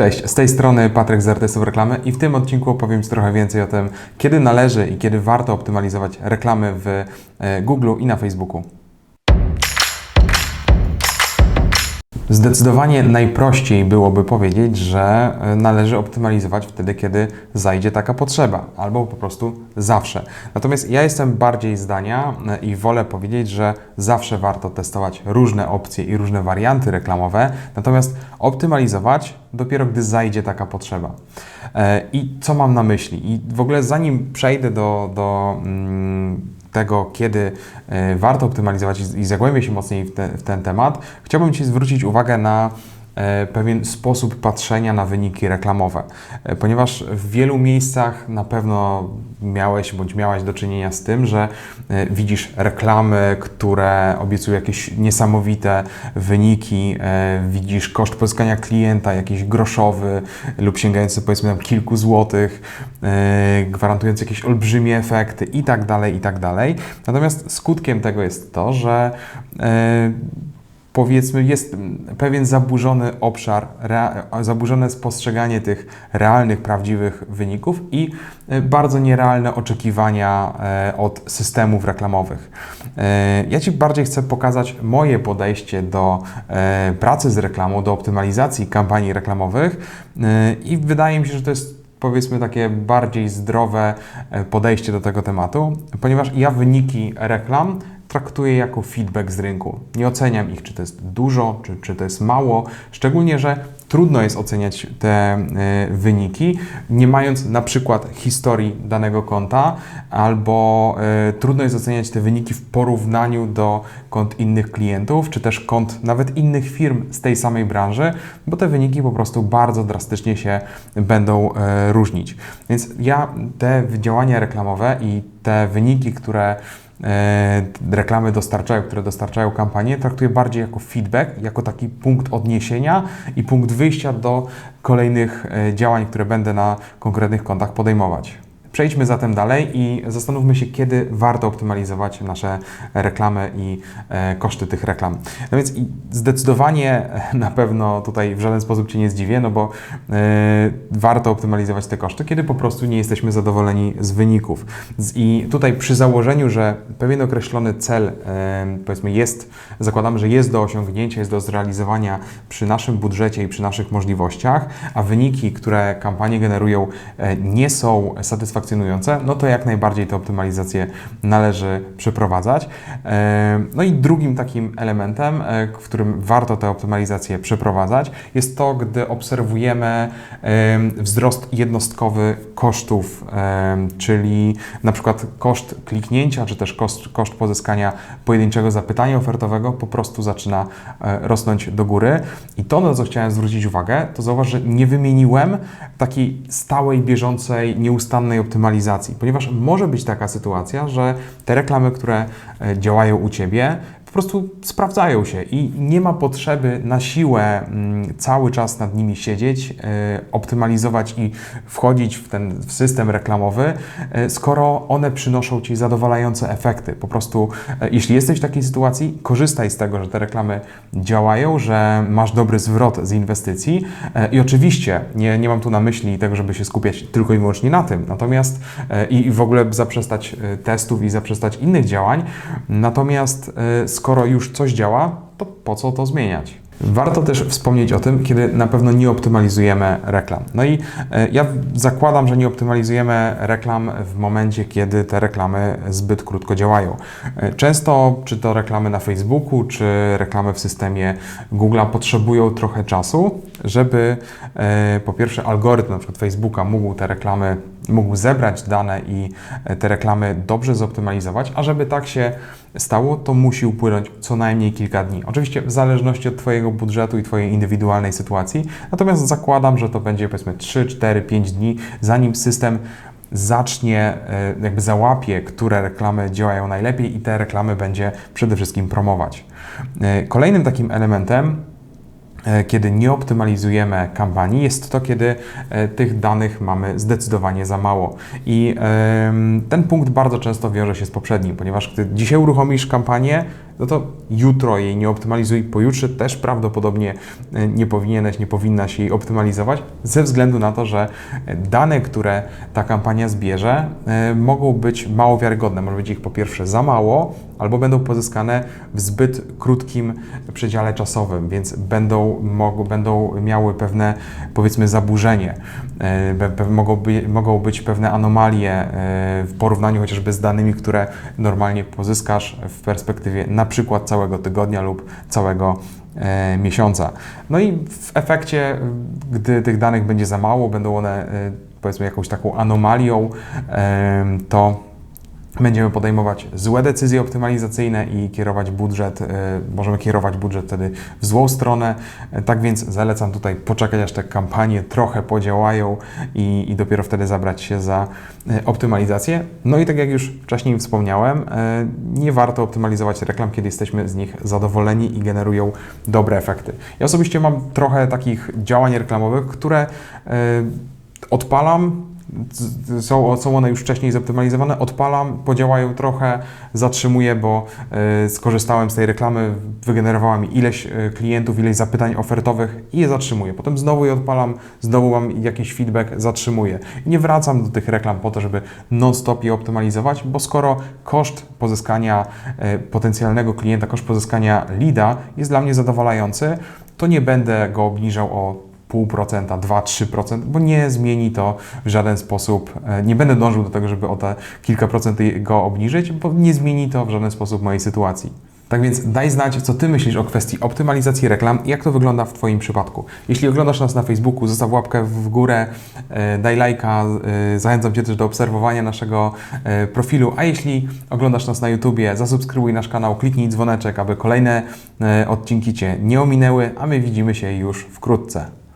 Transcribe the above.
Cześć, z tej strony Patryk z Artystów Reklamy i w tym odcinku opowiem Ci trochę więcej o tym, kiedy należy i kiedy warto optymalizować reklamy w e, Google i na Facebooku. Zdecydowanie najprościej byłoby powiedzieć, że e, należy optymalizować wtedy, kiedy zajdzie taka potrzeba, albo po prostu zawsze. Natomiast ja jestem bardziej zdania e, i wolę powiedzieć, że zawsze warto testować różne opcje i różne warianty reklamowe, natomiast optymalizować dopiero gdy zajdzie taka potrzeba. E, I co mam na myśli? I w ogóle zanim przejdę do, do mm, tego, kiedy e, warto optymalizować i zagłębię się mocniej w, te, w ten temat, chciałbym Ci zwrócić uwagę na pewien sposób patrzenia na wyniki reklamowe, E, ponieważ w wielu miejscach na pewno miałeś bądź miałaś do czynienia z tym, że e, widzisz reklamy, które obiecują jakieś niesamowite wyniki, e, widzisz koszt pozyskania klienta jakiś groszowy lub sięgający powiedzmy tam kilku złotych, e, gwarantujący jakieś olbrzymie efekty i tak dalej, i tak dalej. Natomiast skutkiem tego jest to, że e, powiedzmy, jest pewien zaburzony obszar, zaburzone spostrzeganie tych realnych, prawdziwych wyników i e, bardzo nierealne oczekiwania e, od systemów reklamowych. E, Ja Ci bardziej chcę pokazać moje podejście do pracy z reklamą, do optymalizacji kampanii reklamowych i wydaje mi się, że to jest powiedzmy takie bardziej zdrowe podejście do tego tematu, ponieważ ja wyniki reklam traktuję jako feedback z rynku. Nie oceniam ich, czy to jest dużo, czy, czy to jest mało, szczególnie, że trudno jest oceniać te e, wyniki, nie mając na przykład historii danego konta, albo e, trudno jest oceniać te wyniki w porównaniu do kont innych klientów, czy też kont nawet innych firm z tej samej branży, bo te wyniki po prostu bardzo drastycznie się będą e, różnić. Więc ja te działania reklamowe i te wyniki, które reklamy dostarczają, które dostarczają kampanie, traktuję bardziej jako feedback, jako taki punkt odniesienia i punkt wyjścia do kolejnych e, działań, które będę na konkretnych kontach podejmować. Przejdźmy zatem dalej i zastanówmy się, kiedy warto optymalizować nasze reklamy i e, koszty tych reklam. No więc zdecydowanie e, na pewno tutaj w żaden sposób Cię nie zdziwię, no bo e, warto optymalizować te koszty, kiedy po prostu nie jesteśmy zadowoleni z wyników. I tutaj przy założeniu, że pewien określony cel, powiedzmy jest, zakładamy, że jest do osiągnięcia, jest do zrealizowania przy naszym budżecie i przy naszych możliwościach, a wyniki, które kampanie generują, nie są satysfakcjonujące, no to jak najbardziej tę optymalizację należy przeprowadzać. E, No i drugim takim elementem, e, w którym warto tę optymalizację przeprowadzać, jest to, gdy obserwujemy wzrost jednostkowy kosztów, czyli na przykład koszt kliknięcia, czy też koszt, koszt pozyskania pojedynczego zapytania ofertowego po prostu zaczyna e, rosnąć do góry. I to, na co chciałem zwrócić uwagę, to zauważ, że nie wymieniłem takiej stałej, bieżącej, nieustannej optymalizacji, ponieważ może być taka sytuacja, że te reklamy, które e, działają u Ciebie, po prostu sprawdzają się i nie ma potrzeby na siłę mm, cały czas nad nimi siedzieć, e, optymalizować i wchodzić w ten system reklamowy, e, skoro one przynoszą Ci zadowalające efekty. Po prostu, e, jeśli jesteś w takiej sytuacji, korzystaj z tego, że te reklamy działają, że masz dobry zwrot z inwestycji i oczywiście nie, nie mam tu na myśli tego, żeby się skupiać tylko i wyłącznie na tym, natomiast i i w ogóle zaprzestać testów i zaprzestać innych działań, natomiast e, skoro już coś działa, to po co to zmieniać? Warto też wspomnieć o tym, kiedy na pewno nie optymalizujemy reklam. No i e, ja zakładam, że nie optymalizujemy reklam w momencie, kiedy te reklamy zbyt krótko działają. E, Często, czy to reklamy na Facebooku, czy reklamy w systemie Google'a, potrzebują trochę czasu, żeby e, po pierwsze algorytm na przykład Facebooka mógł te reklamy, mógł zebrać dane i te reklamy dobrze zoptymalizować, a żeby tak się stało, to musi upłynąć co najmniej kilka dni. Oczywiście w zależności od Twojego budżetu i Twojej indywidualnej sytuacji, natomiast zakładam, że to będzie powiedzmy 3, 4, 5 dni, zanim system zacznie, e, jakby załapie, które reklamy działają najlepiej i te reklamy będzie przede wszystkim promować. E, Kolejnym takim elementem e, kiedy nie optymalizujemy kampanii, jest to, kiedy tych danych mamy zdecydowanie za mało. I ten punkt bardzo często wiąże się z poprzednim, ponieważ gdy dzisiaj uruchomisz kampanię, no to jutro jej nie optymalizuj, pojutrze też prawdopodobnie e, nie powinieneś, nie powinnaś jej optymalizować, ze względu na to, że dane, które ta kampania zbierze, e, mogą być mało wiarygodne. Może być ich po pierwsze za mało, albo będą pozyskane w zbyt krótkim przedziale czasowym, więc będą, mogą, będą miały pewne, powiedzmy, zaburzenie. E, Mogą, by, mogą być pewne anomalie e, w porównaniu chociażby z danymi, które normalnie pozyskasz w perspektywie na przykład całego tygodnia lub całego e, miesiąca. No i w efekcie, gdy tych danych będzie za mało, będą one e, powiedzmy jakąś taką anomalią, e, to będziemy podejmować złe decyzje optymalizacyjne i kierować budżet, e, możemy kierować budżet wtedy w złą stronę. E, Tak więc zalecam tutaj poczekać, aż te kampanie trochę podziałają i, i dopiero wtedy zabrać się za e, optymalizację. No i tak jak już wcześniej wspomniałem, nie warto optymalizować reklam, kiedy jesteśmy z nich zadowoleni i generują dobre efekty. Ja osobiście mam trochę takich działań reklamowych, które odpalam, są, są one już wcześniej zoptymalizowane, odpalam, podziałają trochę, zatrzymuję, bo e, skorzystałem z tej reklamy, wygenerowała mi ileś e, klientów, ileś zapytań ofertowych i je zatrzymuję. Potem znowu je odpalam, znowu mam jakiś feedback, zatrzymuję. Nie wracam do tych reklam po to, żeby non-stop je optymalizować, bo skoro koszt pozyskania e, potencjalnego klienta, koszt pozyskania leada jest dla mnie zadowalający, to nie będę go obniżał o 0,5%, 2-3%, bo nie zmieni to w żaden sposób. e, Nie będę dążył do tego, żeby o te kilka procent go obniżyć, bo nie zmieni to w żaden sposób mojej sytuacji. Tak więc daj znać, co Ty myślisz o kwestii optymalizacji reklam i jak to wygląda w Twoim przypadku. Jeśli oglądasz nas na Facebooku, zostaw łapkę w górę, e, daj lajka, e, zachęcam Cię też do obserwowania naszego profilu, a jeśli oglądasz nas na YouTubie, zasubskrybuj nasz kanał, kliknij dzwoneczek, aby kolejne odcinki Cię nie ominęły, a my widzimy się już wkrótce.